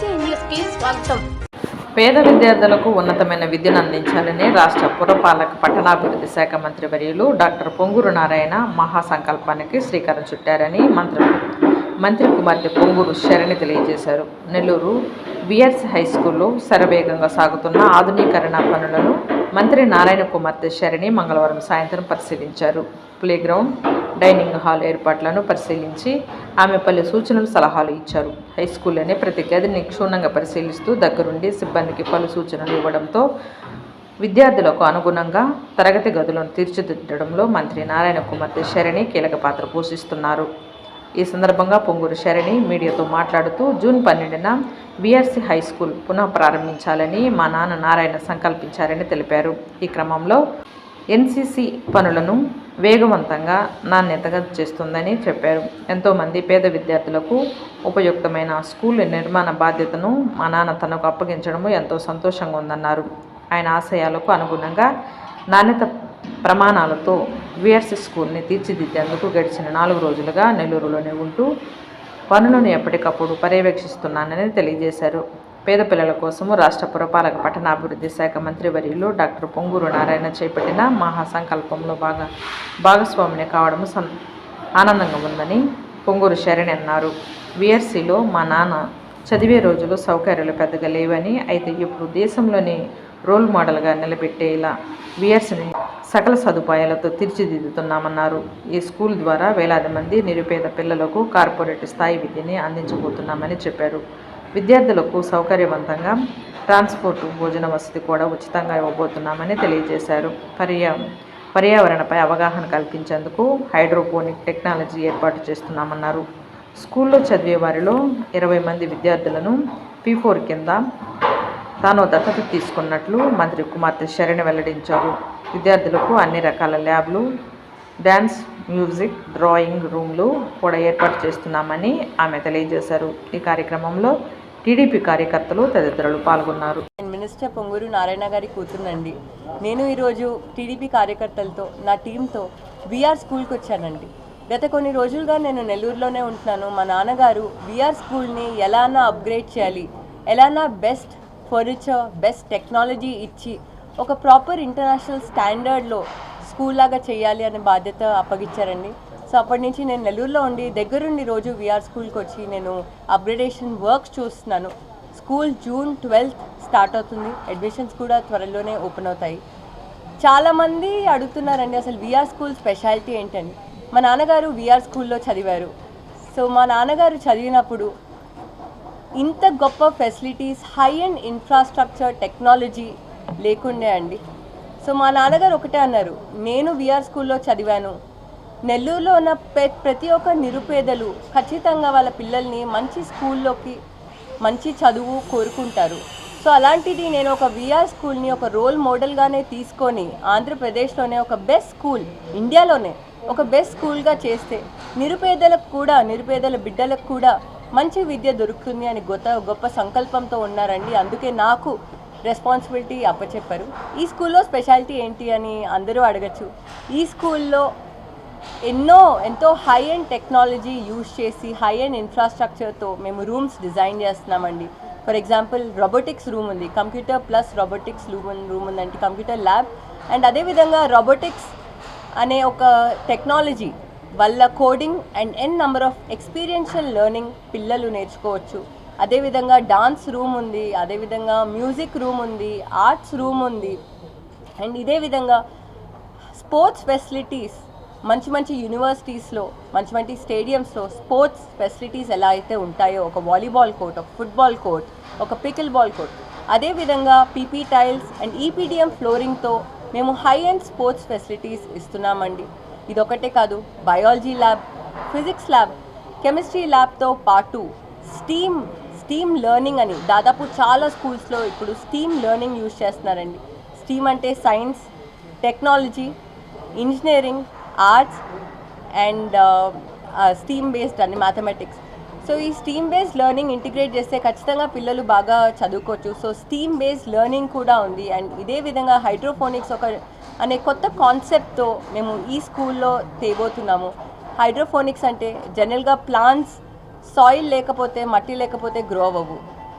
BC స్వాగతం. పేద విద్యార్థులకు ఉన్నతమైన విద్యను అందించాలని రాష్ట్ర పురపాలక పట్టణాభివృద్ధి శాఖ మంత్రి వర్యులు డాక్టర్ పొంగూరు నారాయణ మహాసంకల్పానికి శ్రీకారం చుట్టారని మంత్రి మంత్రి కుమార్తె పొంగూరు శరణి తెలియజేశారు. నెల్లూరు బిఎస్ హై స్కూల్లో శరవేగంగా సాగుతున్న ఆధునీకరణ పనులను మంత్రి నారాయణ కుమార్తె శరణి మంగళవారం సాయంత్రం పరిశీలించారు. ప్లేగ్రౌండ్ డైనింగ్ హాల్ ఏర్పాట్లను పరిశీలించి ఆమె పలు సూచనలు సలహాలు ఇచ్చారు. హై స్కూల్లోనే ప్రతి గదిని క్షుణ్ణంగా పరిశీలిస్తూ దగ్గరుండి సిబ్బందికి పలు సూచనలు ఇవ్వడంతో విద్యార్థులకు అనుగుణంగా తరగతి గదులను తీర్చిదిద్దడంలో మంత్రి నారాయణ కుమార్తె శరణి కీలక పాత్ర పోషిస్తున్నారు. ఈ సందర్భంగా పొంగూరు శరణి మీడియాతో మాట్లాడుతూ జూన్ పన్నెండున విఆర్సి హై స్కూల్ పునః ప్రారంభించాలని మా నాన్న నారాయణ సంకల్పించారని తెలిపారు. ఈ క్రమంలో ఎన్సీసీ పనులను వేగవంతంగా నాణ్యతగా చేస్తుందని చెప్పారు. ఎంతోమంది పేద విద్యార్థులకు ఉపయుక్తమైన స్కూల్ నిర్మాణ బాధ్యతను మా నాన్న తనకు అప్పగించడం ఎంతో సంతోషంగా ఉందన్నారు. ఆయన ఆశయాలకు అనుగుణంగా నాణ్యత ప్రమాణాలతో విఆర్సి స్కూల్ని తీర్చిదిద్దేందుకు గడిచిన నాలుగు రోజులుగా నెల్లూరులోనే ఉంటూ పనులను ఎప్పటికప్పుడు పర్యవేక్షిస్తున్నానని తెలియజేశారు. పేద పిల్లల కోసము రాష్ట్ర పురపాలక పట్టణాభివృద్ధి శాఖ మంత్రి వర్యులు డాక్టర్ పొంగూరు నారాయణ చేపట్టిన మహాసంకల్పంలో భాగ భాగస్వామిని కావడం సం ఆనందంగా ఉందని పొంగూరు శరణి అన్నారు. విఆర్సీలో మా నాన్న చదివే రోజులు సౌకర్యాలు పెద్దగా లేవని అయితే ఇప్పుడు దేశంలోని రోల్ మోడల్గా నిలబెట్టేలా విఆర్సీని సకల సదుపాయాలతో తీర్చిదిద్దుతున్నామన్నారు. ఈ స్కూల్ ద్వారా వేలాది మంది నిరుపేద పిల్లలకు కార్పొరేట్ స్థాయి విద్యని అందించబోతున్నామని చెప్పారు. విద్యార్థులకు సౌకర్యవంతంగా ట్రాన్స్పోర్ట్ భోజన వసతి కూడా ఉచితంగా ఇవ్వబోతున్నామని తెలియజేశారు. పర్యా పర్యావరణపై అవగాహన కల్పించేందుకు హైడ్రోపోనిక్ టెక్నాలజీ ఏర్పాటు చేస్తున్నామన్నారు. స్కూల్లో చదివే వారిలో ఇరవై మంది విద్యార్థులను పీ ఫోర్ కింద తాను దత్తత తీసుకున్నట్లు మంత్రి కుమార్తె శరణి వెల్లడించారు. విద్యార్థులకు అన్ని రకాల ల్యాబ్లు డ్యాన్స్ మ్యూజిక్ డ్రాయింగ్ రూమ్లు కూడా ఏర్పాటు చేస్తున్నామని ఆమె తెలియజేశారు. ఈ కార్యక్రమంలో టీడీపీ కార్యకర్తలు తదితరులు పాల్గొన్నారు. నేను మినిస్టర్ పొంగూరు నారాయణ గారి కూతురునండి. నేను ఈరోజు టీడీపీ కార్యకర్తలతో నా టీంతో బీఆర్ స్కూల్కి వచ్చానండి. గత కొన్ని రోజులుగా నేను నెల్లూరులోనే ఉంటున్నాను. మా నాన్నగారు విఆర్ స్కూల్ని ఎలానా అప్గ్రేడ్ చేయాలి ఎలానా బెస్ట్ ఫర్నిచర్ బెస్ట్ టెక్నాలజీ ఇచ్చి ఒక ప్రాపర్ ఇంటర్నేషనల్ స్టాండర్డ్లో స్కూల్ లాగా చేయాలి అనే బాధ్యత అప్పగించారండి సో అప్పటి నుంచి నేను నెల్లూరులో ఉండి దగ్గరుండి రోజు విఆర్ స్కూల్కి వచ్చి నేను అప్గ్రేడేషన్ వర్క్స్ చూస్తున్నాను. స్కూల్ జూన్ ట్వెల్త్ స్టార్ట్ అవుతుంది. అడ్మిషన్స్ కూడా త్వరలోనే ఓపెన్ అవుతాయి. చాలామంది అడుగుతున్నారండి అసలు విఆర్ స్కూల్ స్పెషాలిటీ ఏంటని. మా నాన్నగారు విఆర్ స్కూల్లో చదివారు. సో మా నాన్నగారు చదివినప్పుడు ఇంత గొప్ప facilities high and infrastructure technology లేకుండే అండి. సో మా నాన్నగారు ఒకటే అన్నారు నేను విఆర్ స్కూల్లో చదివాను. నెల్లూరులో ఉన్న ప్రతి ఒక్క నిరుపేదలు ఖచ్చితంగా వాళ్ళ పిల్లల్ని మంచి స్కూల్లోకి మంచి చదువు కోరుకుంటారు. సో అలాంటిది నేను ఒక విఆర్ స్కూల్ని ఒక రోల్ మోడల్గానే తీసుకొని ఆంధ్రప్రదేశ్లోనే ఒక బెస్ట్ స్కూల్ ఇండియాలోనే ఒక బెస్ట్ స్కూల్గా చేస్తే నిరుపేదలకు కూడా నిరుపేదల బిడ్డలకు కూడా మంచి విద్య దొరుకుతుంది అని గొప్ప గొప్ప సంకల్పంతో ఉన్నారండి. అందుకే నాకు రెస్పాన్సిబిలిటీ అప్పచెప్పారు. ఈ స్కూల్లో స్పెషాలిటీ ఏంటి అని అందరూ అడగచ్చు. ఈ స్కూల్లో ఎన్నో ఎంతో హై అండ్ టెక్నాలజీ యూజ్ చేసి హై అండ్ ఇన్ఫ్రాస్ట్రక్చర్తో మేము రూమ్స్ డిజైన్ చేస్తున్నామండి. ఫర్ ఎగ్జాంపుల్ రోబోటిక్స్ రూమ్ ఉంది. Computer plus robotics room room ఉందంటే కంప్యూటర్ ల్యాబ్ అండ్ అదేవిధంగా రోబోటిక్స్ అనే ఒక టెక్నాలజీ వల్ల coding and N number of experiential learning పిల్లలు నేర్చుకోవచ్చు. అదేవిధంగా డాన్స్ రూమ్ ఉంది అదేవిధంగా మ్యూజిక్ రూమ్ ఉంది ఆర్ట్స్ రూమ్ ఉంది. అండ్ ఇదే విధంగా స్పోర్ట్స్ ఫెసిలిటీస్ మంచి మంచి యూనివర్సిటీస్లో మంచి మంచి స్టేడియంస్లో స్పోర్ట్స్ ఫెసిలిటీస్ ఎలా అయితే ఉంటాయో ఒక వాలీబాల్ కోర్ట్ ఒక ఫుట్బాల్ కోర్ట్ ఒక పికిల్ బాల్ కోర్ట్ అదేవిధంగా పీపీ టైల్స్ అండ్ ఈపీడిఎం ఫ్లోరింగ్తో మేము హై అండ్ స్పోర్ట్స్ ఫెసిలిటీస్ ఇస్తున్నామండి. ఇదొకటే కాదు biology lab physics lab chemistry ల్యాబ్తో పాటు స్టీమ్ స్టీమ్ లెర్నింగ్ అని దాదాపు చాలా స్కూల్స్లో ఇప్పుడు స్టీమ్ లెర్నింగ్ యూజ్ చేస్తున్నారండి. స్టీమ్ అంటే science technology engineering arts and steam based అని మ్యాథమెటిక్స్. సో ఈ స్టీమ్ బేస్డ్ లెర్నింగ్ ఇంటిగ్రేట్ చేస్తే ఖచ్చితంగా పిల్లలు బాగా చదువుకోవచ్చు. సో స్టీమ్ బేస్డ్ లెర్నింగ్ కూడా ఉంది. అండ్ ఇదే విధంగా హైడ్రోఫోనిక్స్ ఒక అనే కొత్త కాన్సెప్ట్తో మేము ఈ స్కూల్లో తేబోతున్నాము. హైడ్రోఫోనిక్స్ అంటే జనరల్గా ప్లాంట్స్ సాయిల్ లేకపోతే మట్టి లేకపోతే గ్రో అవ్వవు.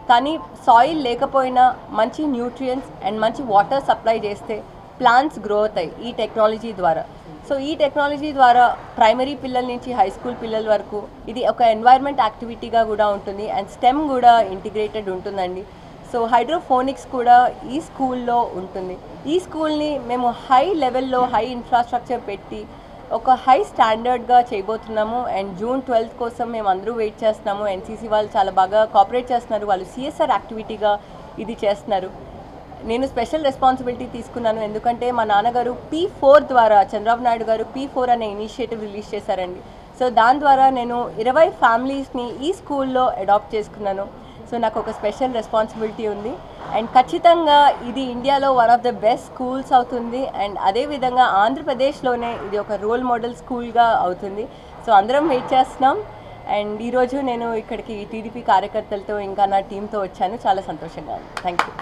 కానీ సాయిల్ లేకపోయినా మంచి న్యూట్రియంట్స్ అండ్ మంచి వాటర్ సప్లై చేస్తే ప్లాంట్స్ గ్రో అవుతాయి ఈ టెక్నాలజీ ద్వారా. సో ఈ టెక్నాలజీ ద్వారా ప్రైమరీ పిల్లల నుంచి హై స్కూల్ పిల్లల వరకు ఇది ఒక ఎన్వైర్న్మెంట్ యాక్టివిటీగా కూడా ఉంటుంది అండ్ స్టెమ్ కూడా ఇంటిగ్రేటెడ్ ఉంటుందండి. సో హైడ్రోఫోనిక్స్ కూడా ఈ స్కూల్లో ఉంటుంది. ఈ స్కూల్ని మేము హై లెవెల్లో హై ఇన్ఫ్రాస్ట్రక్చర్ పెట్టి ఒక హై స్టాండర్డ్గా చేయబోతున్నాము. అండ్ జూన్ ట్వెల్త్ కోసం మేము అందరూ వెయిట్ చేస్తున్నాము ఎన్సీసీ వాళ్ళు చాలా బాగా కోఆపరేట్ చేస్తున్నారు. వాళ్ళు సిఎస్ఆర్ యాక్టివిటీగా ఇది చేస్తున్నారు. నేను స్పెషల్ రెస్పాన్సిబిలిటీ తీసుకున్నాను. ఎందుకంటే మా నాన్నగారు పీ ఫోర్ ద్వారా చంద్రబాబు నాయుడు గారు పీ ఫోర్ అనే ఇనిషియేటివ్ రిలీజ్ చేశారండి. సో దాని ద్వారా నేను ఇరవై ఫ్యామిలీస్ని ఈ స్కూల్లో అడాప్ట్ చేసుకున్నాను. సో నాకు ఒక స్పెషల్ రెస్పాన్సిబిలిటీ ఉంది. అండ్ ఖచ్చితంగా ఇది ఇండియాలో one of the best schools అవుతుంది. అండ్ అదేవిధంగా ఆంధ్రప్రదేశ్లోనే ఇది ఒక రోల్ మోడల్ స్కూల్గా అవుతుంది. సో అందరం వెయిట్ చేస్తున్నాం. అండ్ ఈరోజు నేను ఇక్కడికి టీడీపీ కార్యకర్తలతో ఇంకా నా టీంతో వచ్చాను. చాలా సంతోషంగా ఉంది. Thank you